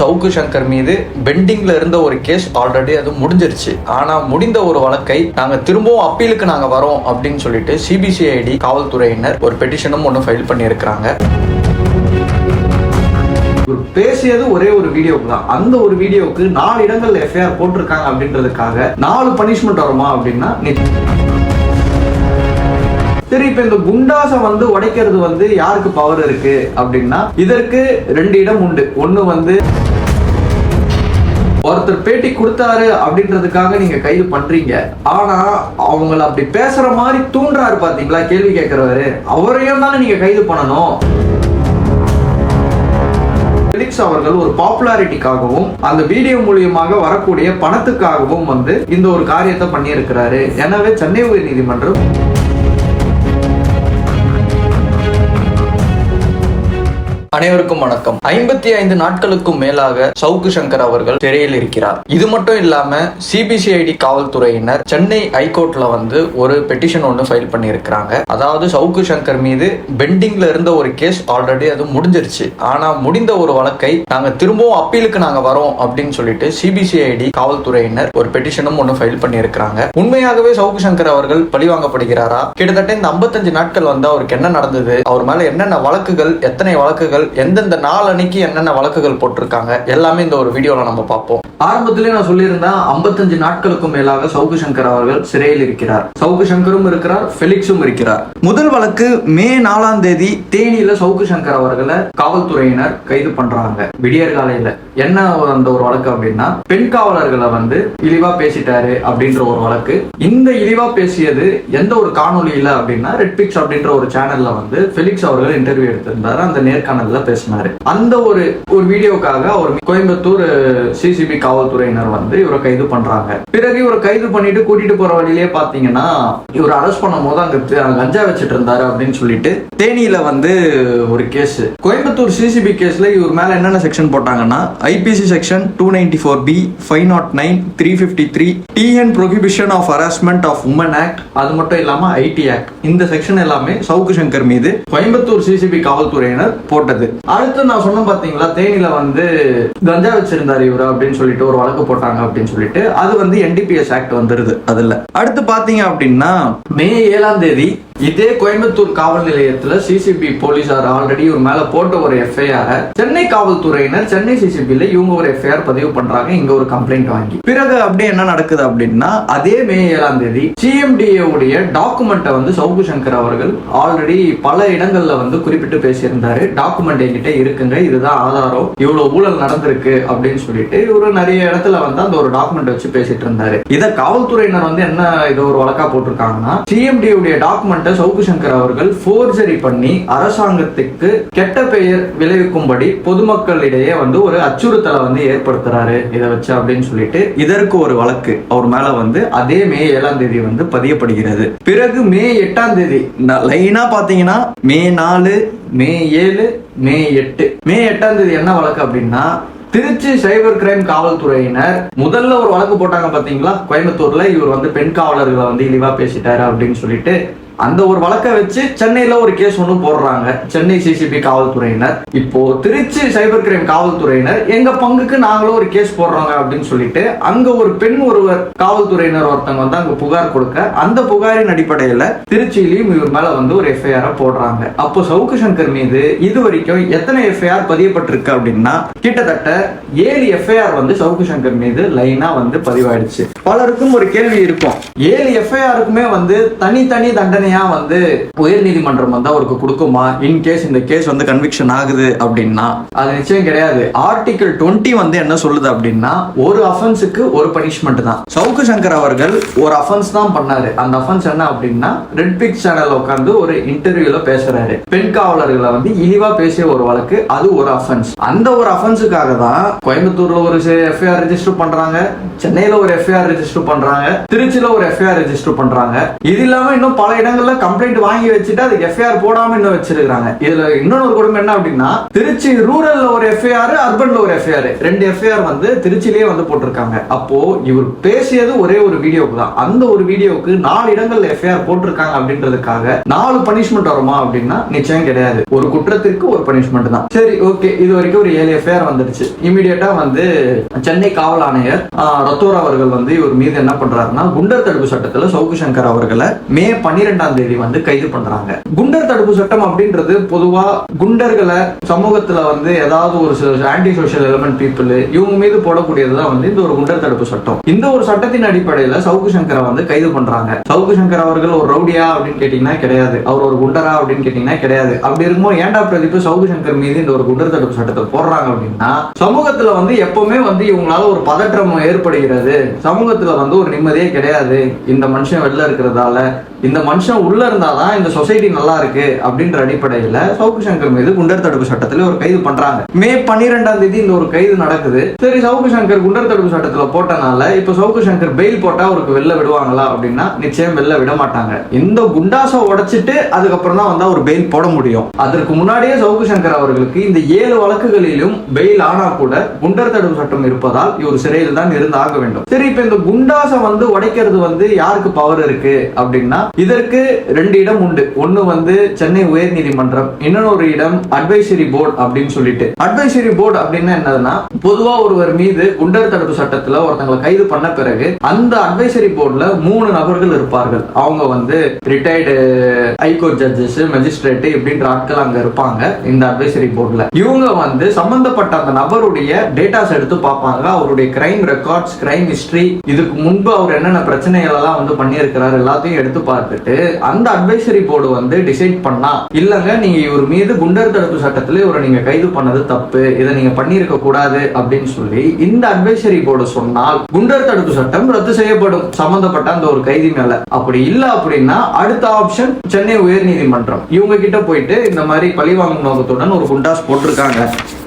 சவுக்கு சங்கர் மீது பெண்டிங்ல இருந்த ஒரு கேஸ் ஆல்ரெடி அது முடிஞ்சிருச்சு. ஆனா முடிந்த ஒரு வழக்கை நாங்க திரும்பவும் அப்பீலுக்கு நாங்க வரோம் அப்படின்னு சொல்லிட்டு சிபிசிஐடி காவல்துறையினர் ஒரு பெட்டிஷனும் ஒன்று ஃபைல் பண்ணியிருக்கிறாங்க. பேசியது ஒரே ஒரு வீடியோக்கு தான். அந்த ஒரு வீடியோவுக்கு நாலு இடங்கள்ல எஃப்ஐஆர் போட்டிருக்காங்க அப்படின்றதுக்காக நாலு பனிஷ்மெண்ட் வருமா அப்படின்னா நி- சரி இப்ப இந்த குண்டாசை வந்து உடைக்கிறது வந்து யாருக்கு பவர் இருக்கு அப்படின்னா இதற்கு ரெண்டு இடம் உண்டு. ஒண்ணு வந்து ஒருத்தர் பேட்டி கொடுத்தாரு அப்படின்றதுக்காக நீங்க கைது பண்றீங்க. ஆனா அவங்கள அப்படி பேசுற மாதிரி தூண்டுறாரு பாத்தீங்களா? கேள்வி கேட்கிறவரு அவரையும் தானே நீங்க கைது பண்ணணும். பிலிப்ஸ் அவர்கள் ஒரு பாப்புலாரிட்டிக்காகவும் அந்த வீடியோ மூலியமாக வரக்கூடிய பணத்துக்காகவும் வந்து இந்த ஒரு காரியத்தை பண்ணியிருக்கிறாரு. எனவே சென்னை உயர் நீதிமன்றம் அனைவருக்கும் வணக்கம். ஐம்பத்தி ஐந்து நாட்களுக்கும் மேலாக சவுக்கு சங்கர் அவர்கள் சிறையில் இருக்கிறார். இது மட்டும் இல்லாம சிபிசிஐடி காவல்துறையினர் சென்னை ஹைகோர்ட்ல வந்து ஒரு பெட்டிஷன் ஒன்று ஃபைல் பண்ணியிருக்கிறாங்க. அதாவது சவுக்கு சங்கர் மீது பெண்டிங்ல இருந்த ஒரு கேஸ் ஆல்ரெடி அது முடிஞ்சிருச்சு. ஆனா முடிந்த ஒரு வழக்கை நாங்க திரும்பவும் அப்பீலுக்கு நாங்க வரோம் அப்படின்னு சொல்லிட்டு சிபிசிஐடி காவல்துறையினர் ஒரு பெட்டிஷனும் ஒன்று ஃபைல் பண்ணியிருக்கிறாங்க. உண்மையாகவே சவுக்கு சங்கர் அவர்கள் பழிவாங்கப்படுகிறாரா கிட்டத்தட்ட இந்த 55 நாட்கள் வந்து அவருக்கு என்ன நடந்தது? அவர் மேல என்னென்ன வழக்குகள்? எத்தனை வழக்குகள்? வழக்குகள் எந்தெந்த நாள் அன்னைக்கு என்னென்ன வழக்குகள் போட்டிருக்காங்க எல்லாமே இந்த ஒரு வீடியோல நம்ம பார்ப்போம். ஆரம்பத்திலே நான் சொல்லியிருந்தேன் 55 நாட்களுக்கும் மேலாக சவுக்கு சங்கர் அவர்கள் சிறையில் இருக்கிறார். சவுக்கு சங்கரும் இருக்கிறார் பெலிக்ஸும் இருக்கிறார். முதல் வழக்கு மே நாலாம் தேதி தேனியில சவுக்கு சங்கர் அவர்களை காவல்துறையினர் கைது பண்றாங்க. விடியற் காலையில. என்ன அந்த ஒரு வழக்கு அப்படின்னா பெண் காவலர்களை வந்து இழிவா பேசிட்டாரு அப்படின்ற ஒரு வழக்கு. இந்த இழிவா பேசியது எந்த ஒரு காணொலியில அப்படின்னா ரெட் பிக்ஸ் அப்படின்ற ஒரு சேனல்ல வந்து பெலிக்ஸ் அவர்கள் இன்டர்வியூ எடுத்திருந்தாரு. அந்த நேர்காணல் நேர்காணல்ல பேசினாரு. அந்த ஒரு ஒரு வீடியோக்காக அவர் கோயம்புத்தூர் சிசிபி காவல்துறையினர் வந்து இவரை கைது பண்றாங்க. பிறகு இவரை கைது பண்ணிட்டு கூட்டிட்டு போற வழியிலே பாத்தீங்கன்னா இவர் அரெஸ்ட் பண்ணும் போது அங்க கஞ்சா வச்சுட்டு இருந்தாரு அப்படின்னு சொல்லிட்டு தேனியில வந்து ஒரு கேஸ் கோயம்புத்தூர் சிசிபி கேஸ்ல இவர் மேல என்னென்ன செக்ஷன் போட்டாங்கன்னா IPC section two ninety four B five naught nine three fifty three TN prohibition of harassment of women act அது மட்டும் இல்லாம ஐடி ஆக்ட் இந்த செக்ஷன் எல்லாமே சவுக்கு சங்கர் மீது கோயம்புத்தூர் சிசிபி காவல்துறையினர் போட்டது அடுத்து நான் சொன்னேன் பாத்தீங்களா தேனியில வந்து கஞ்சா வச்சிருந்தாரு இவர் அப்படின்னு சொல்லிட்டு ஒரு வழக்கு போட்டாங்க அப்படின்னு சொல்லிட்டு அது வந்து என்டிபிஎஸ் ஆக்ட் வந்துருது அதுல. அடுத்து பாத்தீங்க அப்படின்னா மே ஏழாம் தேதி இதே கோயம்புத்தூர் காவல் நிலையத்துல சிசிபி போலீசார் ஆல்ரெடி இவர் மேல போட்ட ஒரு எஃப்ஐஆர் சென்னை காவல்துறையினர் சென்னை சிசிபில இவங்க ஒரு எஃப்ஐஆர் பதிவு பண்றாங்க இங்க ஒரு கம்ப்ளைண்ட் வாங்கி. பிறகு அப்படியே என்ன நடக்குது அப்படின்னா அதே மே ஏழாம் தேதி சிஎம்டிஏ உடைய டாக்குமெண்ட்டை வந்து சவுக்கு சங்கர் அவர்கள் ஆல்ரெடி பல இடங்கள்ல வந்து குறிப்பிட்டு பேசியிருந்தாரு. டாக்குமெண்ட் என்கிட்ட இருக்குங்க இதுதான் ஆதாரம் இவ்வளவு ஊழல் நடந்திருக்கு அப்படின்னு சொல்லிட்டு இவரு நிறைய இடத்துல வந்து அந்த ஒரு டாக்குமெண்ட் வச்சு பேசிட்டு இருந்தாரு. இதை காவல்துறையினர் வந்து என்ன இது ஒரு வழக்கா போட்டிருக்காங்கன்னா சிஎம்டி உடைய டாக்குமெண்ட் டாக்குமெண்ட்டை சவுக்கு சங்கர் அவர்கள் ஃபோர்ஜரி பண்ணி அரசாங்கத்துக்கு கெட்ட பெயர் விளைவிக்கும்படி பொதுமக்களிடையே வந்து ஒரு அச்சுறுத்தலை வந்து ஏற்படுத்துறாரு இதை வச்சு அப்படின்னு சொல்லிட்டு இதற்கு ஒரு வழக்கு. அவர் மேல வந்து அதே மே ஏழாம் தேதி வந்து பதியப்படுகிறது. பிறகு மே எட்டாம் தேதி லைனா பாத்தீங்கன்னா மே நாலு மே ஏழு மே எட்டு. மே எட்டாம் தேதி என்ன வழக்கு அப்படின்னா திருச்சி சைபர் கிரைம் காவல்துறையினர் முதல்ல ஒரு வழக்கு போட்டாங்க பாத்தீங்களா? கோயம்புத்தூர்ல இவர் வந்து பெண் காவலர்களை வந்து இழிவா பேசிட்டாரு அப்படின்னு சொல்லிட்டு அந்த ஒரு வழக்கை வச்சு சென்னையில ஒரு கேஸ் ஒன்று போடுறாங்க. சென்னை சிசிபி காவல்துறையினர். இப்போ திருச்சி சைபர் கிரைம் காவல்துறையினர் எங்க பங்குக்கு நாங்களும் ஒரு கேஸ் போடுறோங்க அப்படின்னு சொல்லிட்டு அங்க ஒரு பெண் ஒருவர் காவல்துறையினர் ஒருத்தவங்க வந்து அங்க புகார் கொடுக்க அந்த புகாரின் அடிப்படையில திருச்சியிலையும் இவர் மேல வந்து ஒரு எஃப்ஐஆர் போடுறாங்க. அப்போ சவுக்கு சங்கர் மீது இது வரைக்கும் எத்தனை எஃப்ஐஆர் பதியப்பட்டிருக்கு அப்படின்னா கிட்டத்தட்ட ஏழு எஃப்ஐஆர் வந்து சவுக்கு சங்கர் மீது லைனா வந்து பதிவாயிடுச்சு. பலருக்கும் ஒரு கேள்வி இருக்கும். ஏழு எஃப்ஐஆருக்குமே வந்து தனித்தனி தண்டனை தண்டனையா வந்து உயர்நீதிமன்றம் வந்து அவருக்கு கொடுக்குமா? இன் கேஸ் இந்த கேஸ் வந்து கன்விக்ஷன் ஆகுது அப்படின்னா அது நிச்சயம் கிடையாது. ஆர்டிகல் 20 வந்து என்ன சொல்லுது அப்படின்னா ஒரு அஃபென்ஸுக்கு ஒரு பனிஷ்மெண்ட் தான். சவுக்கு சங்கர் அவர்கள் ஒரு அஃபென்ஸ் தான் பண்ணாரு. அந்த அஃபென்ஸ் என்ன அப்படின்னா ரெட் பிக் சேனல்ல உட்காந்து ஒரு இன்டர்வியூல பேசுறாரு. பெண் காவலர்களை வந்து இழிவா பேசிய ஒரு வழக்கு அது ஒரு அஃபென்ஸ் அந்த ஒரு அஃபென்ஸுக்காக தான் கோயம்புத்தூர்ல ஒரு எஃப்ஐஆர் ரெஜிஸ்டர் பண்றாங்க. சென்னையில ஒரு எஃப்ஐஆர் ரெஜிஸ்டர் பண்றாங்க. திருச்சியில ஒரு எஃப்ஐஆர் ரெஜிஸ்டர் பண்றாங்க. இது இல்லாம இன்னும் பல இடங்கள் இடங்கள்ல கம்ப்ளைண்ட் வாங்கி வச்சுட்டு அது எஃப்ஐஆர் போடாம இன்னும் வச்சிருக்காங்க இதுல இன்னொரு குடும்பம் என்ன அப்படின்னா திருச்சி ரூரல்ல ஒரு எஃப்ஐஆர் அர்பன்ல ஒரு எஃப்ஐஆர் ரெண்டு எஃப்ஐஆர் வந்து திருச்சிலேயே வந்து போட்டிருக்காங்க. அப்போ இவர் பேசியது ஒரே ஒரு வீடியோக்கு தான். அந்த ஒரு வீடியோக்கு நாலு இடங்கள்ல எஃப்ஐஆர் போட்டிருக்காங்க அப்படின்றதுக்காக நாலு பனிஷ்மெண்ட் வருமா அப்படின்னா நிச்சயம் கிடையாது. ஒரு குற்றத்திற்கு ஒரு பனிஷ்மெண்ட் தான். சரி ஓகே இது வரைக்கும் ஒரு ஏழு எஃப்ஐஆர் வந்துருச்சு இமீடியட்டா வந்து சென்னை காவல் ஆணையர் ஆஹ், ரத்தோர் அவர்கள் வந்து இவர் மீது என்ன பண்றாருன்னா குண்டர் தடுப்பு சட்டத்துல சௌகு சங்கர் அவர்களை மே பன்னிரெண்டாம் பதினாறாம் தேதி வந்து கைது பண்றாங்க. குண்டர் தடுப்பு சட்டம் அப்படின்றது பொதுவா குண்டர்களை சமூகத்துல வந்து ஏதாவது ஒரு ஆன்டி சோஷியல் எலிமெண்ட் பீப்புள் இவங்க மீது போடக்கூடியதுதான் வந்து இந்த ஒரு குண்டர் தடுப்பு சட்டம். இந்த ஒரு சட்டத்தின் அடிப்படையில சவுக்கு சங்கரை வந்து கைது பண்றாங்க. சவுக்கு சங்கர் அவர்கள் ஒரு ரவுடியா அப்படின்னு கேட்டீங்கன்னா கிடையாது. அவர் ஒரு குண்டரா அப்படின்னு கேட்டீங்கன்னா கிடையாது. அப்படி இருக்கும்போது ஏண்டா பிரதீப் சவுக்கு சங்கர் மீது இந்த ஒரு குண்டர் தடுப்பு சட்டத்தை போடுறாங்க அப்படின்னா சமூகத்துல வந்து எப்பவுமே வந்து இவங்களால ஒரு பதற்றம் ஏற்படுகிறது. சமூகத்துல வந்து ஒரு நிம்மதியே கிடையாது. இந்த மனுஷன் வெளில இருக்கிறதால இந்த மனுஷன் உள்ள இருந்தாதான் இந்த சொசைட்டி நல்லா இருக்கு அப்படின்ற அடிப்படையில சவுக்கு சங்கர் மீது குண்டர் தடுப்பு சட்டத்தில் ஒரு கைது பண்றாங்க. மே பன்னிரெண்டாம் தேதி இந்த ஒரு கைது நடக்குது. சரி சவுக்கு சங்கர் குண்டர் தடுப்பு சட்டத்தில் போட்டனால இப்ப சவுக்கு சங்கர் பெயில் போட்டால் அவருக்கு வெளில விடுவாங்களா அப்படின்னா நிச்சயம் வெளில விட மாட்டாங்க. இந்த குண்டாசை உடைச்சிட்டு அதுக்கப்புறம் தான் வந்து அவர் பெயில் போட முடியும். அதற்கு முன்னாடியே சவுக்கு சங்கர் அவர்களுக்கு இந்த ஏழு வழக்குகளிலும் பெயில் ஆனா கூட குண்டர் தடுப்பு சட்டம் இருப்பதால் இவர் சிறையில் தான் இருந்து ஆக வேண்டும். சரி இப்போ இந்த குண்டாசை வந்து உடைக்கிறது வந்து யாருக்கு பவர் இருக்கு அப்படின்னா இதற்கு ரெண்டு இடம் உண்டு. ஒண்ணு வந்து சென்னை உயர் நீதிமன்றம் இன்னொரு இடம் அட்வைசரி போர்டு அப்படின்னு சொல்லிட்டு. அட்வைசரி போர்டு அப்படின்னா என்னதுன்னா பொதுவா ஒருவர் மீது குண்டர் தடுப்பு சட்டத்துல ஒருத்தங்களை கைது பண்ண பிறகு அந்த அட்வைசரி போர்டுல மூணு நபர்கள் இருப்பார்கள். அவங்க வந்து ரிட்டையர்டு ஹைகோர்ட் ஜட்ஜஸ் மெஜிஸ்ட்ரேட் இப்படின்ற ஆட்கள் அங்க இருப்பாங்க இந்த அட்வைசரி போர்டுல இவங்க வந்து சம்பந்தப்பட்ட அந்த நபருடைய டேட்டாஸ் எடுத்து பார்ப்பாங்க. அவருடைய கிரைம் ரெக்கார்ட்ஸ் கிரைம் ஹிஸ்டரி இதுக்கு முன்பு அவர் என்னென்ன பிரச்சனைகள் எல்லாம் வந்து பண்ணியிருக்கிறார் எல்லாத்தையும் எடுத்து பார்த்துட்டு அந்த அட்வைசரி போர்டு வந்து டிசைட் பண்ணா இல்லங்க நீங்க இவர் மீது குண்டர் தடுப்பு சட்டத்துல இவரை நீங்க கைது பண்ணது தப்பு இதை நீங்க பண்ணியிருக்க கூடாது அப்படின்னு சொல்லி இந்த அட்வைசரி போர்டு சொன்னால் குண்டர் தடுப்பு சட்டம் ரத்து செய்யப்படும் சம்பந்தப்பட்ட அந்த ஒரு கைதி மேல. அப்படி இல்ல அப்படின்னா அடுத்த ஆப்ஷன் சென்னை உயர் நீதிமன்றம் இவங்க கிட்ட போயிட்டு இந்த மாதிரி பழிவாங்கும் நோக்கத்துடன் ஒரு குண்டாஸ் போட்டிருக்காங்க.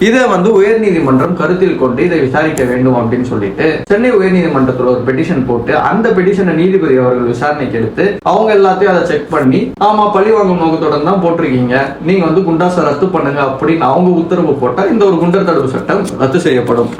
இதை வந்து உயர் நீதிமன்றம் கருத்தில் கொண்டு இதை விசாரிக்க வேண்டும் அப்படின்னு சொல்லிட்டு சென்னை உயர் நீதிமன்றத்தில் ஒரு பெட்டிஷன் போட்டு அந்த பெட்டிஷனை நீதிபதி அவர்கள் விசாரணைக்கு எடுத்து அவங்க எல்லாத்தையும் அதை செக் பண்ணி ஆமா பழி வாங்கும் நோக்கத்துடன் தான் போட்டிருக்கீங்க. நீங்க வந்து குண்டாசை ரத்து பண்ணுங்க அப்படின்னு அவங்க உத்தரவு போட்டா இந்த ஒரு குண்டர் தடுப்பு சட்டம் ரத்து செய்யப்படும்.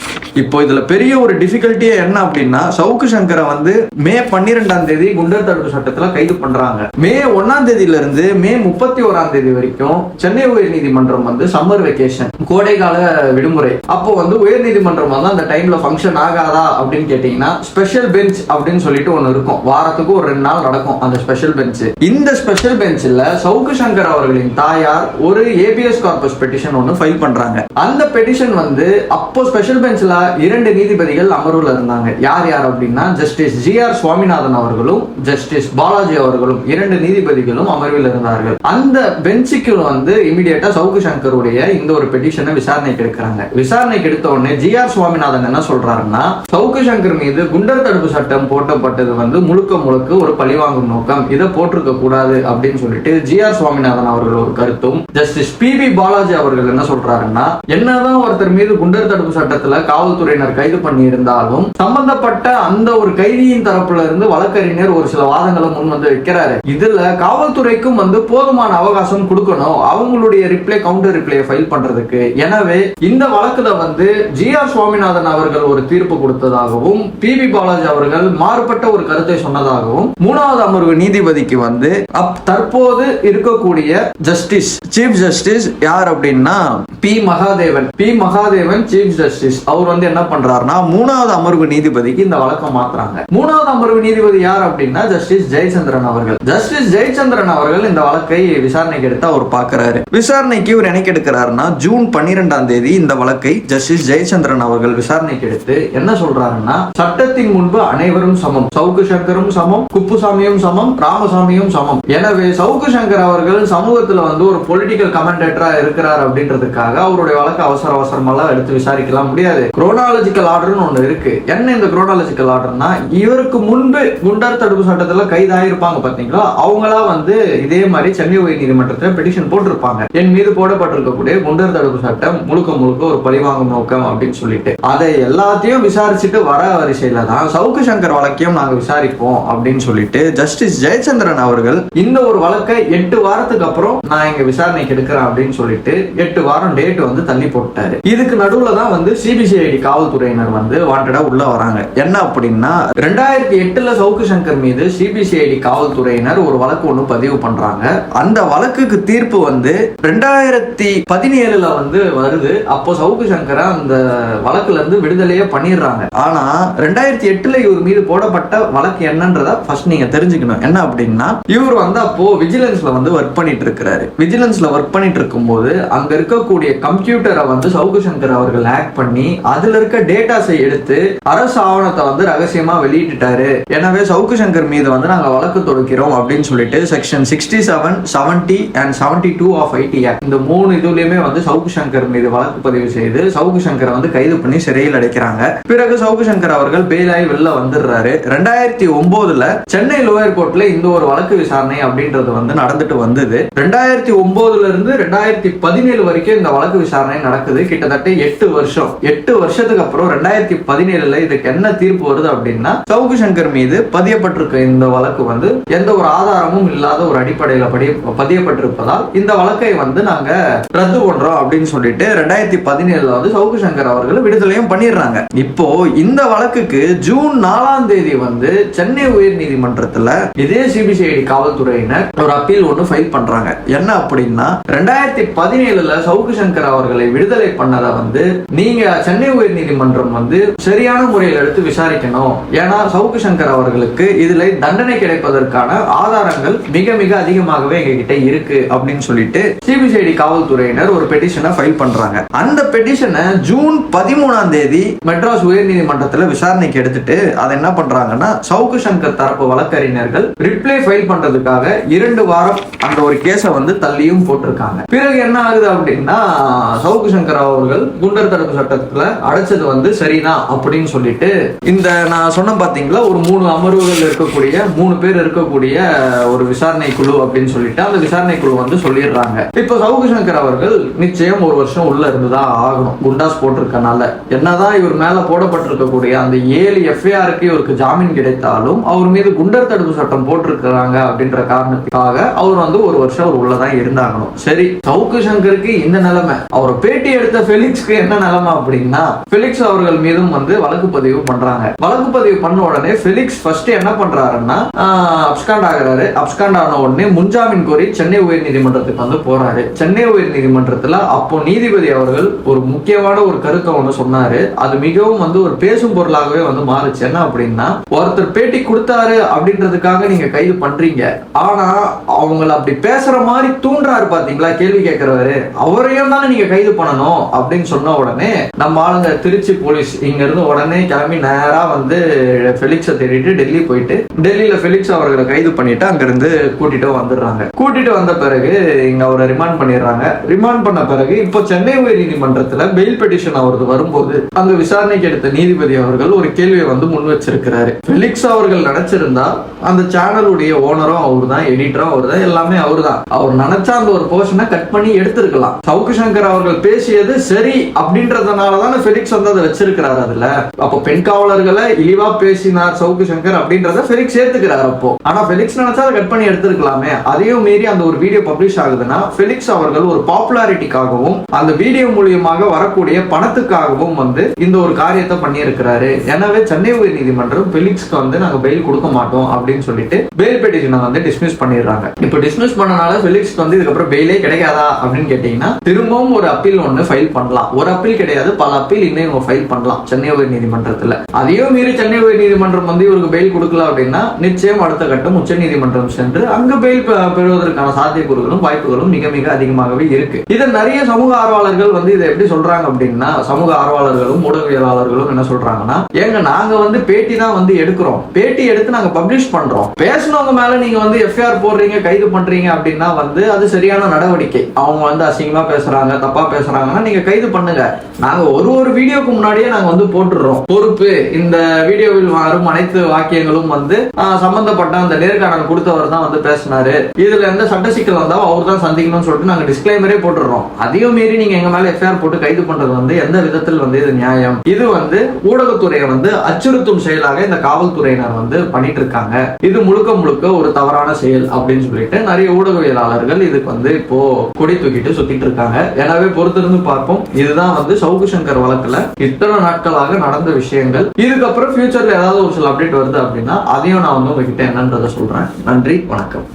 இப்போ இதுல பெரிய ஒரு டிஃபிகல்ட்டியே என்ன அப்படின்னா சவுக்கு சங்கரை வந்து மே பன்னிரெண்டாம் தேதி குண்டர் தடுப்பு சட்டத்துல கைது பண்றாங்க. மே ஒன்னாம் தேதியில இருந்து மே முப்பத்தி ஓராம் தேதி வரைக்கும் சென்னை உயர் நீதிமன்றம் வந்து சம்மர் வெக்கேஷன் கோடைகால விடுமுறை. அப்போ வந்து உயர் நீதிமன்றம் வந்து அந்த டைம்ல ஃபங்க்ஷன் ஆகாதா அப்படின்னு கேட்டீங்கன்னா ஸ்பெஷல் பெஞ்ச் அப்படின்னு சொல்லிட்டு ஒன்னு இருக்கும். வாரத்துக்கு ஒரு ரெண்டு நாள் நடக்கும் அந்த ஸ்பெஷல் பெஞ்ச் இந்த ஸ்பெஷல் பெஞ்சில் சவுக்கு சங்கர் அவர்களின் தாயார் ஒரு ஏபிஎஸ் கார்பஸ் பெட்டிஷன் ஒன்று ஃபைல் பண்றாங்க. அந்த பெட்டிஷன் வந்து அப்போ ஸ்பெஷல் பெஞ்சில் இரண்டு நீதிபதிகள் அமர்வில் இருந்தாங்க. யார் யார் அப்படின்னா ஜஸ்டிஸ் ஜி ஆர் சுவாமிநாதன் அவர்களும் ஜஸ்டிஸ் பாலாஜி அவர்களும் இரண்டு நீதிபதிகளும் அமர்வில் இருந்தார்கள். அந்த பெஞ்சுக்கு வந்து இமிடியேட்டா சவுக்கு சங்கருடைய இந்த ஒரு பெட்டிஷனை விசாரணைக்கு எடுக்கிறாங்க. விசாரணைக்கு எடுத்த உடனே ஜி ஆர் சுவாமிநாதன் என்ன சொல்றாருன்னா சவுக்கு சங்கர் மீது குண்டர் தடுப்பு சட்டம் போட்டப்பட்டது வந்து முழுக்க முழுக்க ஒரு பழிவாங்கும் நோக்கம். இதை போட்டு போட்டிருக்க கூடாது அப்படின்னு சொல்லிட்டு ஜி ஆர் சுவாமிநாதன் அவர்கள் ஒரு கருத்தும் ஜஸ்டிஸ் பி பி பாலாஜி அவர்கள் என்ன சொல்றாருன்னா என்னதான் ஒருத்தர் மீது குண்டர் தடுப்பு சட்டத்துல காவல்துறையினர் கைது பண்ணி இருந்தாலும் சம்பந்தப்பட்ட அந்த ஒரு கைதியின் தரப்புல இருந்து வழக்கறிஞர் ஒரு சில வாதங்களை முன் வந்து வைக்கிறாரு. இதுல காவல்துறைக்கும் வந்து போதுமான அவகாசம் கொடுக்கணும். அவங்களுடைய ரிப்ளை கவுண்டர் ரிப்ளை ஃபைல் பண்றதுக்கு. எனவே இந்த வழக்குல வந்து ஜி ஆர் சுவாமிநாதன் அவர்கள் ஒரு தீர்ப்பு கொடுத்ததாகவும் பி பி பாலாஜி அவர்கள் மாறுபட்ட ஒரு கருத்தை சொன்னதாகவும் மூணாவது அமர்வு நீதிபதிக்கு வந்து அப் தற்போது இருக்கக்கூடிய ஜஸ்டிஸ் சீஃப் ஜஸ்டிஸ் யார் அப்படின்னா P Mahadevan. P Mahadevan chief justice அவர் வந்து என்ன பண்றாருன்னா மூணாவது அமர்வு நீதிபதிக்கு இந்த வழக்கம் மாத்துறாங்க. மூணாவது அமர்வு நீதிபதி யார் அப்படின்னா ஜஸ்டிஸ் ஜெயச்சந்திரன் அவர்கள். ஜஸ்டிஸ் ஜெயச்சந்திரன் அவர்கள் இந்த வழக்கை விசாரணைக்கு எடுத்து அவர் பாக்குறாரு விசாரணைக்கு இவர் எனக்கு எடுக்கிறாருன்னா ஜூன் பன்னிரெண்டாம் தேதி இந்த வழக்கை ஜஸ்டிஸ் ஜெயச்சந்திரன் அவர்கள் விசாரணைக்கு எடுத்து என்ன சொல்றாருன்னா சட்டத்தின் முன்பு அனைவரும் சமம். சவுக்கு சங்கரும் சமம் குப்புசாமியும் சமம் ராமசாமி ராமசாமியும் சமம். எனவே சவுக்கு சங்கர் அவர்கள் சமூகத்துல வந்து ஒரு பொலிட்டிக்கல் கமெண்டேட்டரா இருக்கிறார் அப்படின்றதுக்காக அவருடைய வழக்கு அவசர அவசரமெல்லாம் எடுத்து விசாரிக்கலாம் முடியாது. குரோனாலஜிக்கல் ஆர்டர்னு ஒண்ணு இருக்கு. என்ன இந்த குரோனாலஜிக்கல் ஆர்டர்னா இவருக்கு முன்பு குண்டர் தடுப்பு சட்டத்துல கைதாயிருப்பாங்க பாத்தீங்களா? அவங்களா வந்து இதே மாதிரி சென்னை உயர் நீதிமன்றத்தில் பெட்டிஷன் போட்டிருப்பாங்க. என் மீது போடப்பட்டிருக்கக்கூடிய குண்டர் தடுப்பு சட்டம் முழுக்க முழுக்க ஒரு பழிவாங்கும் நோக்கம் அப்படின்னு சொல்லிட்டு. அதை எல்லாத்தையும் விசாரிச்சுட்டு வர வரிசையில தான் சவுக்கு சங்கர் வழக்கையும் நாங்க விசாரிப்போம் அப்படின்னு சொல்லிட்டு ஜஸ்டிஸ் ஜெயச்சந்திரன் சந்திரகாந்த் அவர்கள் இந்த ஒரு வழக்கை எட்டு வாரத்துக்கு அப்புறம் நான் இங்க விசாரணைக்கு எடுக்கிறேன் அப்படின்னு சொல்லிட்டு எட்டு வாரம் டேட் வந்து தள்ளி போட்டாரு இதுக்கு நடுவுல தான் வந்து சிபிசிஐடி காவல்துறையினர் வந்து வாண்டடா உள்ள வராங்க. என்ன அப்படின்னா ரெண்டாயிரத்தி எட்டுல சவுக்கு சங்கர் மீது சிபிசிஐடி காவல்துறையினர் ஒரு வழக்கு ஒண்ணு பதிவு பண்றாங்க. அந்த வழக்குக்கு தீர்ப்பு வந்து ரெண்டாயிரத்தி பதினேழுல வந்து வருது. அப்போ சவுக்கு சங்கரை அந்த வழக்குல இருந்து விடுதலையே பண்ணிடுறாங்க. ஆனா ரெண்டாயிரத்தி எட்டுல இவர் மீது போடப்பட்ட வழக்கு என்னன்றத ஃபர்ஸ்ட் நீங்க தெரிஞ்சுக்கணும். என்ன அப்படின்னா இவர் வந்து அப்போ விஜிலன்ஸ்ல வந்து ஒர்க் பண்ணிட்டு இருக்கிறாரு விஜிலன்ஸ்ல ஒர்க் பண்ணிட்டு இருக்கும்போது அங்க இருக்கக்கூடிய கம்ப்யூட்டரை வந்து சவுக்கு சங்கர் அவர்கள் ஹேக் பண்ணி அதுல இருக்க டேட்டாஸை எடுத்து அரசு ஆவணத்தை வந்து ரகசியமா வெளியிட்டுட்டாரு. எனவே சவுக்கு சங்கர் மீது வந்து நாங்க வழக்கு தொடுக்கிறோம் அப்படின்னு சொல்லிட்டு section sixty seven seventy and seventy two of IT இந்த மூணு இதுலயுமே வந்து சவுக்கு சங்கர் மீது வழக்கு பதிவு செய்து சவுக்கு சங்கரை வந்து கைது பண்ணி சிறையில் அடைக்கிறாங்க. பிறகு சவுக்கு சங்கர் அவர்கள் பெயிலாகி வெளில வந்துடுறாரு. ரெண்டாயிரத்தி ஒன்பதுல சென்னை லோயர் கோர்ட்ல இந்த ஒரு வழக்கு வழக்கு விசாரணை அப்படின்றது வந்து நடந்துட்டு வந்தது. ரெண்டாயிரத்தி ஒன்பதுல இருந்து ரெண்டாயிரத்தி பதினேழு வரைக்கும் இந்த வழக்கு விசாரணை நடக்குது. கிட்டத்தட்ட எட்டு வருஷம். எட்டு வருஷத்துக்கு அப்புறம் ரெண்டாயிரத்தி பதினேழுல இதுக்கு என்ன தீர்ப்பு வருது அப்படின்னா சவுக்கு சங்கர் மீது பதியப்பட்டிருக்க இந்த வழக்கு வந்து எந்த ஒரு ஆதாரமும் இல்லாத ஒரு அடிப்படையில படி பதியப்பட்டிருப்பதால் இந்த வழக்கை வந்து நாங்க ரத்து பண்றோம் அப்படின்னு சொல்லிட்டு ரெண்டாயிரத்தி பதினேழுல வந்து சவுக்கு சங்கர் அவர்கள் விடுதலையும் பண்ணிடுறாங்க. இப்போ இந்த வழக்குக்கு ஜூன் நாலாம் தேதி வந்து சென்னை உயர் நீதிமன்றத்துல இதே சிபிசிஐடி காவல்துறையினர் ஒரு அப்பீல் ஒன்று ஃபைல் பண்றாங்க. என்ன அப்படின்னா ரெண்டாயிரத்தி பதினேழுல சவுக்கு சங்கர் அவர்களை விடுதலை பண்ணதை வந்து நீங்க சென்னை உயர் நீதிமன்றம் வந்து சரியான முறையில் எடுத்து விசாரிக்கணும். ஏன்னா சவுக்கு சங்கர் அவர்களுக்கு இதுல தண்டனை கிடைப்பதற்கான ஆதாரங்கள் மிக மிக அதிகமாகவே எங்ககிட்ட இருக்கு அப்படின்னு சொல்லிட்டு சிபிசிஐடி காவல்துறையினர் ஒரு பெட்டிஷனை ஃபைல் பண்றாங்க. அந்த பெட்டிஷனை ஜூன் பதிமூணாம் தேதி மெட்ராஸ் உயர்நீதிமன்றத்தில் விசாரணைக்கு எடுத்துட்டு அதை என்ன பண்றாங்கன்னா சவுக்கு சங்கர் தரப்பு வழக்கறிஞர்கள் ரிப்ளை ஃபைல் பண்றதுக்காக இரண்டு வாரம் அந்த ஒரு கேஸை வந்து தள்ளியும் போட்டிருக்காங்க. பிறகு என்ன ஆகுது அப்படின்னா சவுக்கு சங்கர் அவர்கள் குண்டர் தடுப்பு சட்டத்துல அடைச்சது வந்து சரிதான் அப்படின்னு சொல்லிட்டு இந்த நான் சொன்ன பாத்தீங்களா ஒரு மூணு அமர்வுகள் இருக்கக்கூடிய மூணு பேர் இருக்கக்கூடிய ஒரு விசாரணை குழு அப்படின்னு சொல்லிட்டு அந்த விசாரணை குழு வந்து சொல்லிடுறாங்க. இப்போ சவுக்கு சங்கர் அவர்கள் நிச்சயம் ஒரு வருஷம் உள்ள இருந்துதான் ஆகணும். குண்டாஸ் போட்டிருக்கனால. என்னதான் இவர் மேல போடப்பட்டிருக்கக்கூடிய அந்த ஏழு எஃப்ஐஆருக்கு இவருக்கு ஜாமீன் கிடைத்தாலும் அவர் மீது குண்டர் தடுப்பு சட்டம் போட்டிருக்கிறாங்க அப்படின்ற காரணத்துக்காக அவர் வந்து ஒரு வருஷம் அவர் உள்ளதான் இருந்தாகணும் சரி சவுக்கு சங்கருக்கு இந்த நிலைமை. அவர் பேட்டி எடுத்த பெலிக்ஸ்க்கு என்ன நிலைமை அப்படின்னா பெலிக்ஸ் அவர்கள் மீதும் வந்து வழக்கு பதிவு பண்றாங்க. வழக்கு பதிவு பண்ண உடனே பெலிக்ஸ் ஃபர்ஸ்ட் என்ன பண்றாருன்னா அப்ஸ்காண்ட் ஆகிறாரு அப்ஸ்காண்ட் ஆன உடனே முன்ஜாமீன் கோரி சென்னை உயர் நீதிமன்றத்துக்கு வந்து போறாரு. சென்னை உயர் நீதிமன்றத்துல அப்போ நீதிபதி அவர்கள் ஒரு முக்கியமான ஒரு கருத்தை ஒன்று சொன்னாரு. அது மிகவும் வந்து ஒரு பேசும் பொருளாகவே வந்து மாறுச்சு. என்ன அப்படின்னா ஒருத்தர் பேட்டி கொடுத்தாரு அப்படின்றதுக்காக நீங்க கைது பண்ண பண்றீங்க. ஆனா அவங்கள அப்படி பேசுற மாதிரி தூண்டுறாரு பாத்தீங்களா? கேள்வி கேட்கிறவரு அவரையும் தானே நீங்க கைது பண்ணணும் அப்படின்னு சொன்ன உடனே நம்ம ஆளுங்க திருச்சி போலீஸ் இங்க இருந்து உடனே கிளம்பி நேரா வந்து ஃபெலிக்ஸை தேடிட்டு டெல்லி போயிட்டு டெல்லியில ஃபெலிக்ஸ் அவர்களை கைது பண்ணிட்டு அங்க இருந்து கூட்டிட்டு வந்துடுறாங்க. கூட்டிட்டு வந்த பிறகு இங்க அவரை ரிமாண்ட் பண்ணிடுறாங்க. ரிமாண்ட் பண்ண பிறகு இப்போ சென்னை உயர் நீதிமன்றத்துல பெயில் பெட்டிஷன் அவரது வரும்போது அங்க விசாரணைக்கு எடுத்த நீதிபதி அவர்கள் ஒரு கேள்வியை வந்து முன் வச்சிருக்கிறாரு. ஃபெலிக்ஸ் அவர்கள் நினைச்சிருந்தா அந்த சேனலுடைய ஓனரும் அவர் தான் எடிட்டரும் அவர் தான் எல்லாமே அவர் தான் அவர் நினைச்சா அந்த ஒரு போர்ஷனை கட் பண்ணி எடுத்திருக்கலாம். சவுக்கு சங்கர் அவர்கள் பேசியது சரி அப்படின்றதுனால தானே ஃபெலிக்ஸ் வந்து அதை வச்சிருக்கிறார் அதுல. அப்போ பெண் காவலர்களை இழிவா பேசினார் சவுக்கு சங்கர் அப்படின்றத ஃபெலிக்ஸ் ஏத்துக்கிறார் அப்போ. ஆனா ஃபெலிக்ஸ் நினைச்சா அதை கட் பண்ணி எடுத்திருக்கலாமே. அதையும் மீறி அந்த ஒரு வீடியோ பப்ளிஷ் ஆகுதுன்னா ஃபெலிக்ஸ் அவர்கள் ஒரு பாப்புலாரிட்டிக்காகவும் அந்த வீடியோ மூலியமாக வரக்கூடிய பணத்துக்காகவும் வந்து இந்த ஒரு காரியத்தை பண்ணியிருக்கிறாரு. எனவே சென்னை உயர் நீதிமன்றம் ஃபெலிக்ஸ்க்கு வந்து நாங்க பெயில் கொடுக்க மாட்டோம் அப்படின்னு சொல்லிட்டு பெயில் பெட்டிஷனை வந்து டிஸ்மிஸ் பண்ணிடுறாங்க. இப்போ டிஸ்மிஸ் பண்ணனால பிலிப்ஸ் வந்து இதுக்கப்புறம் பெயிலே கிடைக்காதா அப்படின்னு கேட்டீங்கன்னா திரும்பவும் ஒரு அப்பீல் ஒன்று ஃபைல் பண்ணலாம். ஒரு அப்பீல் கிடையாது பல அப்பீல் இன்னும் இவங்க ஃபைல் பண்ணலாம் சென்னை உயர் நீதிமன்றத்தில். அதையும் மீறி சென்னை உயர் நீதிமன்றம் வந்து இவருக்கு பெயில் கொடுக்கல அப்படின்னா நிச்சயம் அடுத்த கட்டம் உச்ச நீதிமன்றம் சென்று அங்கு பெயில் பெறுவதற்கான சாத்தியக்கூறுகளும் வாய்ப்புகளும் மிக மிக அதிகமாகவே இருக்கு. இதை நிறைய சமூக ஆர்வலர்கள் வந்து இதை எப்படி சொல்றாங்க அப்படின்னா சமூக ஆர்வலர்களும் ஊடகவியலாளர்களும் என்ன சொல்றாங்கன்னா ஏங்க நாங்க வந்து பேட்டி தான் வந்து எடுக்கிறோம். பேட்டி எடுத்து நாங்க பப்ளிஷ் பண்றோம். பேசினவங்க மேல நீங்க வந்து எஃப்ஐஆர் போடுறீங்க கைது பண்றீங்க அப்படின்னா வந்து அது சரியான நடவடிக்கை. அவங்க வந்து அசிங்கமா பேசுறாங்க தப்பா பேசுறாங்கன்னா நீங்க கைது பண்ணுங்க. நாங்க ஒரு ஒரு வீடியோக்கு முன்னாடியே நாங்க வந்து போட்டுடுறோம். பொறுப்பு. இந்த வீடியோவில் வரும் அனைத்து வாக்கியங்களும் வந்து சம்பந்தப்பட்ட அந்த நேர்காணல் கொடுத்தவர் தான் வந்து பேசினாரு. இதுல எந்த சட்ட சிக்கல் வந்தாலும் அவர் தான் சந்திக்கணும்னு சொல்லிட்டு நாங்க டிஸ்கிளைமரே போட்டுடுறோம். அதையும் மீறி நீங்க எங்க மேல எஃப்ஐஆர் போட்டு கைது பண்றது வந்து எந்த விதத்தில் வந்து இது நியாயம்? இது வந்து ஊடகத்துறையை வந்து அச்சுறுத்தும் செயலாக இந்த காவல்துறையினர் வந்து பண்ணிட்டு இருக்காங்க. இது முழுக்க முழுக்க ஒரு தவறான செயல் அப்படின்னு சொல்லிட்டு நிறைய ஊடகவியலாளர்கள் இதுக்கு வந்து இப்போ கொடி தூக்கிட்டு சுத்திட்டு இருக்காங்க. எனவே பொறுத்திருந்து பார்ப்போம். இதுதான் வந்து சவுக்கு சங்கர் வழக்குல இத்தனை நாட்களாக நடந்த விஷயங்கள். இதுக்கப்புறம் ஃபியூச்சர்ல ஏதாவது ஒரு சில அப்டேட் வருது அப்படின்னா அதையும் நான் வந்து உங்ககிட்ட என்னன்றதை சொல்றேன். நன்றி வணக்கம்.